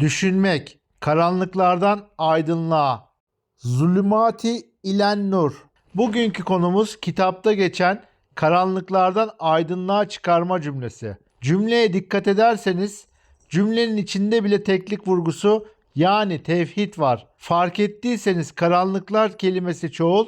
Düşünmek, karanlıklardan aydınlığa. Zulümati ilen nur. Bugünkü konumuz kitapta geçen karanlıklardan aydınlığa çıkarma cümlesi. Cümleye dikkat ederseniz cümlenin içinde bile teklik vurgusu yani tevhid var. Fark ettiyseniz karanlıklar kelimesi çoğul,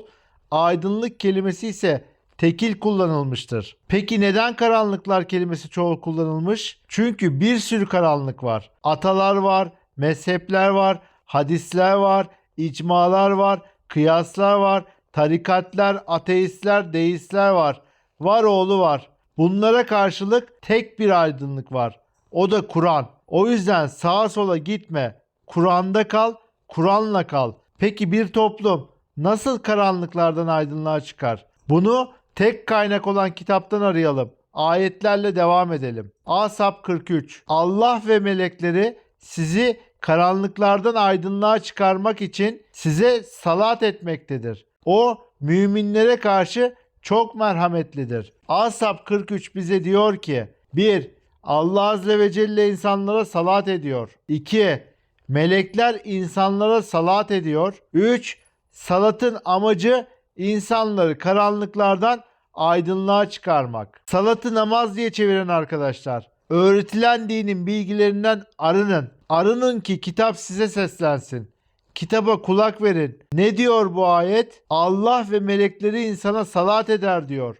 aydınlık kelimesi ise tekil kullanılmıştır. Peki neden karanlıklar kelimesi çoğul kullanılmış? Çünkü bir sürü karanlık var. Atalar var, mezhepler var, hadisler var, icmalar var, kıyaslar var, tarikatlar, ateistler, deistler var. Var oğlu var. Bunlara karşılık tek bir aydınlık var. O da Kur'an. O yüzden sağa sola gitme. Kur'an'da kal, Kur'an'la kal. Peki bir toplum nasıl karanlıklardan aydınlığa çıkar? Bunu tek kaynak olan kitaptan arayalım. Ayetlerle devam edelim. Asap 43. Allah ve melekleri sizi karanlıklardan aydınlığa çıkarmak için size salat etmektedir. O müminlere karşı çok merhametlidir. Asap 43 bize diyor ki 1. Allah Azze ve Celle insanlara salat ediyor. 2. Melekler insanlara salat ediyor. 3. Salatın amacı insanları karanlıklardan aydınlığa çıkarmak. Salatı namaz diye çeviren arkadaşlar. Öğretilen dinin bilgilerinden arının. Arının ki kitap size seslensin. Kitaba kulak verin. Ne diyor bu ayet? Allah ve melekleri insana salat eder diyor.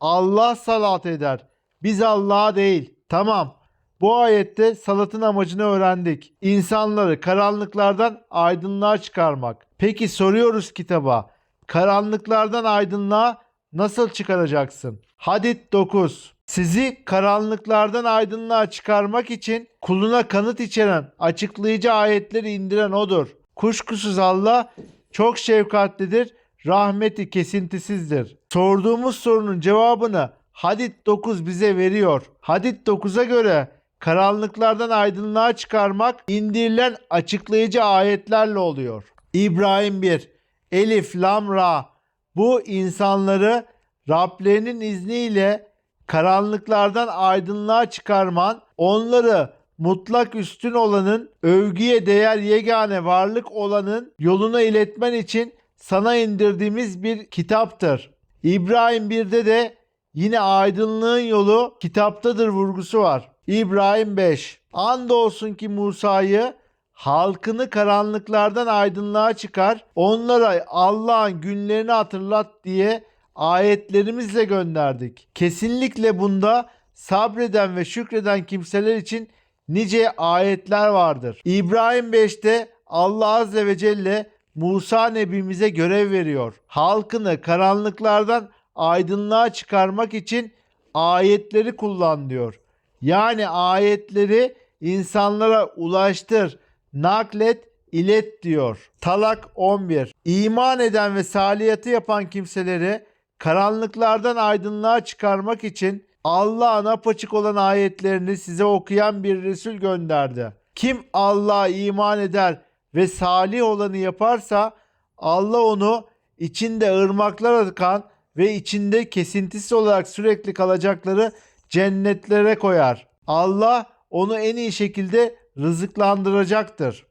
Allah salat eder. Biz Allah'a değil. Tamam. Bu ayette salatın amacını öğrendik. İnsanları karanlıklardan aydınlığa çıkarmak. Peki soruyoruz kitaba. Karanlıklardan aydınlığa nasıl çıkaracaksın? Hadid 9. Sizi karanlıklardan aydınlığa çıkarmak için kuluna kanıt içeren açıklayıcı ayetleri indiren odur. Kuşkusuz Allah çok şefkatlidir, rahmeti kesintisizdir. Sorduğumuz sorunun cevabını Hadid 9 bize veriyor. Hadid 9'a göre karanlıklardan aydınlığa çıkarmak indirilen açıklayıcı ayetlerle oluyor. İbrahim 1 Elif, Lam, Ra bu insanları Rablerinin izniyle karanlıklardan aydınlığa çıkarman, onları mutlak üstün olanın, övgüye değer yegane varlık olanın yoluna iletmen için sana indirdiğimiz bir kitaptır. İbrahim 1'de de yine aydınlığın yolu kitaptadır vurgusu var. İbrahim 5. Andolsun ki Musa'yı halkını karanlıklardan aydınlığa çıkar, onlara Allah'ın günlerini hatırlat diye ayetlerimizle gönderdik. Kesinlikle bunda sabreden ve şükreden kimseler için nice ayetler vardır. İbrahim 5'te Allah Azze ve Celle Musa Nebimize görev veriyor. Halkını karanlıklardan aydınlığa çıkarmak için ayetleri kullan diyor. Yani ayetleri insanlara ulaştır, naklet, ilet diyor. Talak 11. İman eden ve saliyatı yapan kimseleri karanlıklardan aydınlığa çıkarmak için Allah'ın apaçık olan ayetlerini size okuyan bir Resul gönderdi. Kim Allah'a iman eder ve salih olanı yaparsa Allah onu içinde ırmaklar akan ve içinde kesintisiz olarak sürekli kalacakları cennetlere koyar. Allah onu en iyi şekilde rızıklandıracaktır.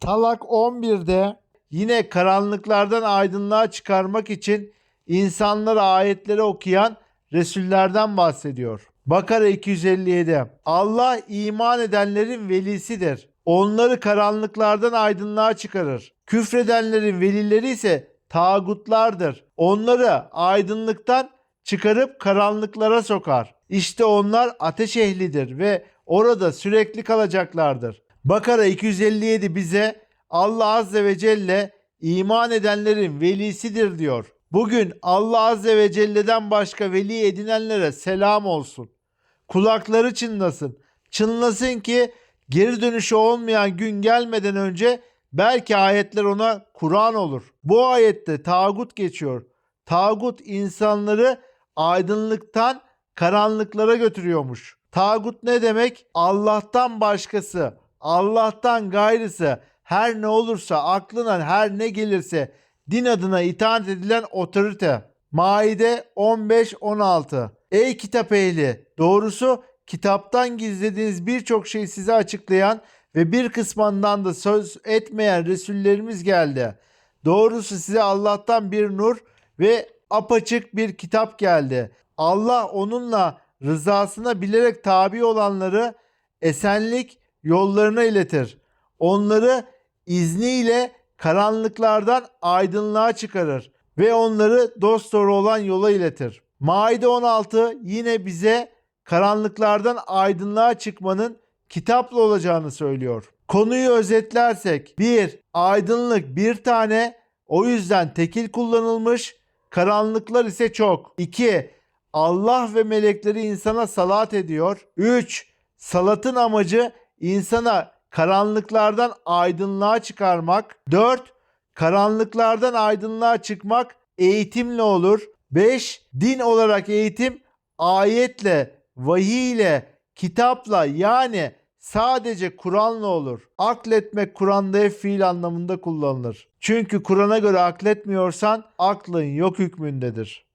Talak 11'de yine karanlıklardan aydınlığa çıkarmak için insanlara ayetleri okuyan Resullerden bahsediyor. Bakara 257 Allah iman edenlerin velisidir. Onları karanlıklardan aydınlığa çıkarır. Küfredenlerin velileri ise tağutlardır. Onları aydınlıktan çıkarıp karanlıklara sokar. İşte onlar ateş ehlidir ve orada sürekli kalacaklardır. Bakara 257 bize Allah Azze ve Celle iman edenlerin velisidir diyor. Bugün Allah Azze ve Celle'den başka veli edinenlere selam olsun. Kulakları çınlasın. Çınlasın ki geri dönüşü olmayan gün gelmeden önce belki ayetler ona Kur'an olur. Bu ayette tağut geçiyor. Tağut insanları aydınlıktan karanlıklara götürüyormuş. Tağut ne demek? Allah'tan başkası, Allah'tan gayrısı her ne olursa aklına her ne gelirse din adına itaat edilen otorite. Maide 15-16 Ey kitap ehli! Doğrusu kitaptan gizlediğiniz birçok şeyi size açıklayan ve bir kısmından da söz etmeyen Resullerimiz geldi. Doğrusu size Allah'tan bir nur ve apaçık bir kitap geldi. Allah onunla rızasına bilerek tabi olanları esenlik yollarına iletir. Onları izniyle karanlıklardan aydınlığa çıkarır ve onları dosdoğru olan yola iletir. Maide 16 yine bize karanlıklardan aydınlığa çıkmanın kitapla olacağını söylüyor. Konuyu özetlersek 1. Aydınlık bir tane o yüzden tekil kullanılmış karanlıklar ise çok. 2. Allah ve melekleri insana salat ediyor. 3. Salatın amacı insana karanlıklardan aydınlığa çıkarmak. 4. Karanlıklardan aydınlığa çıkmak eğitimle olur. 5. Din olarak eğitim ayetle, vahiy ile, kitapla yani sadece Kur'an'la olur. Akletmek Kur'an'da hep fiil anlamında kullanılır. Çünkü Kur'an'a göre akletmiyorsan aklın yok hükmündedir.